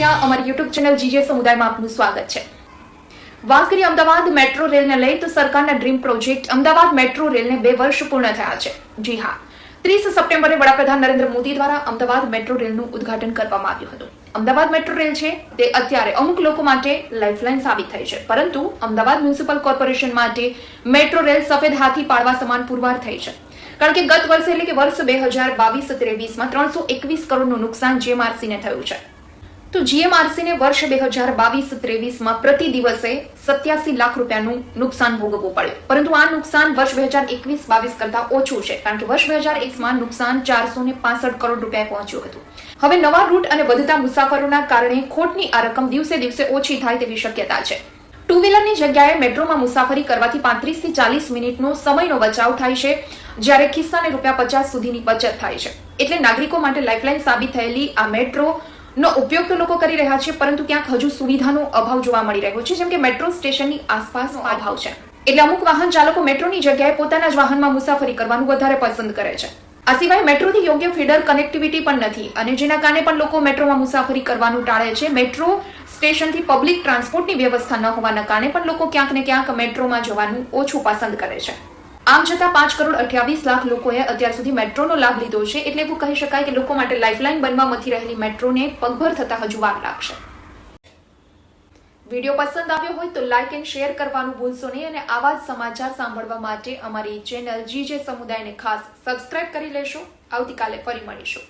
પંડ્યા અમારી YouTube channel GJ સમુદાયમાં આપનું સ્વાગત છે. વાત કરીએ અમદાવાદ મેટ્રો રેલને લઈ, તો સરકારના ડ્રીમ પ્રોજેક્ટ અમદાવાદ મેટ્રો રેલને બે વર્ષ પૂર્ણ થયા છે. જી હા. ત્રીસ સપ્ટેમ્બરે વડાપ્રધાન નરેન્દ્ર મોદી દ્વારા અમદાવાદ મેટ્રો રેલનું ઉદ્ઘાટન કરવામાં આવ્યું હતું. અમદાવાદ મેટ્રો રેલ છે, તે અત્યારે અમુક લોકો માટે લાઇફલાઇન સાબિત થઈ છે. પરંતુ અમદાવાદ મ્યુનિસિપલ કોર્પોરેશન માટે મેટ્રો રેલ સફેદ હાથી પાડવા સમાન પુરવાર થઈ છે. કારણ કે ગત વર્ષે એટલે કે વર્ષ બે હજાર બાવીસ ત્રેવીસમાં ત્રણસો એકવીસ કરોડનું નુકસાન જીએમઆરસીને થયું છે. તો જીએમઆરસીને વર્ષ બે હજાર બાવીસ ત્રેવીસમાં પ્રતિ દિવસે સત્યાસી લાખ રૂપિયાનું નુકસાન ભોગવવું પડ્યું. પરંતુ આ નુકસાન વર્ષ બે હજાર એકવીસ બાવીસ કરતા ઓછું છે, કારણ કે વર્ષ બે હજાર એકમાં નુકસાન ચારસો ને પાસઠ કરોડ રૂપિયા પહોંચ્યું હતું. હવે નવા રૂટ અને વધતા મુસાફરોના કારણે ખોટની આ રકમ દિવસે દિવસે ઓછી થાય તેવી શક્યતા છે. ટુ વ્હીલરની જગ્યાએ મેટ્રોમાં મુસાફરી કરવાથી પાંત્રીસથી ચાલીસ મિનિટનો સમયનો બચાવ થાય છે, જ્યારે ખિસ્સાને રૂપિયા પચાસ સુધીની બચત થાય છે. એટલે નાગરિકો માટે લાઇફલાઇન સાબિત થયેલી આ મેટ્રો નો ઉપયોગ તો લોકો કરી રહ્યા છે પરંતુ ક્યાંક હજુ સુવિધાનો અભાવ જોવા મળી રહ્યો છે જેમ કે મેટ્રો સ્ટેશનની આસપાસનો અભાવ છે. એટલે અમુક વાહન ચાલકો મેટ્રોની જગ્યાએ પોતાના જ વાહનમાં મુસાફરી કરવાનું વધારે પસંદ કરે છે. આ સિવાય મેટ્રોથી યોગ્ય ફીડર કનેક્ટિવિટી પણ નથી અને જેના કારણે પણ લોકો મેટ્રોમાં મુસાફરી કરવાનું ટાળે છે. મેટ્રો સ્ટેશનથી પબ્લિક ટ્રાન્સપોર્ટની વ્યવસ્થા ન હોવાના કારણે પણ લોકો ક્યાંક ને ક્યાંક મેટ્રોમાં જવાનું ઓછું પસંદ કરે છે. આમ છતાં પાંચ કરોડ અઠ્યાવીસ લાખ લોકોએ અત્યાર સુધી મેટ્રોનો લાભ લીધો છે, એટલે એવું કહી શકાય કે લોકો માટે લાઇફલાઇન બનવા મથી રહેલી મેટ્રોને પગભર થતા હજુ વાર લાગશે. વીડિયો પસંદ આવ્યો હોય તો લાઇક એન્ડ શેર કરવાનું ભૂલશો નહીં અને આવા જ સમાચાર સાંભળવા માટે અમારી ચેનલ જીજે સમુદાયને ખાસ સબસ્ક્રાઇબ કરી લેશો. આવતીકાલે ફરી મળીશું.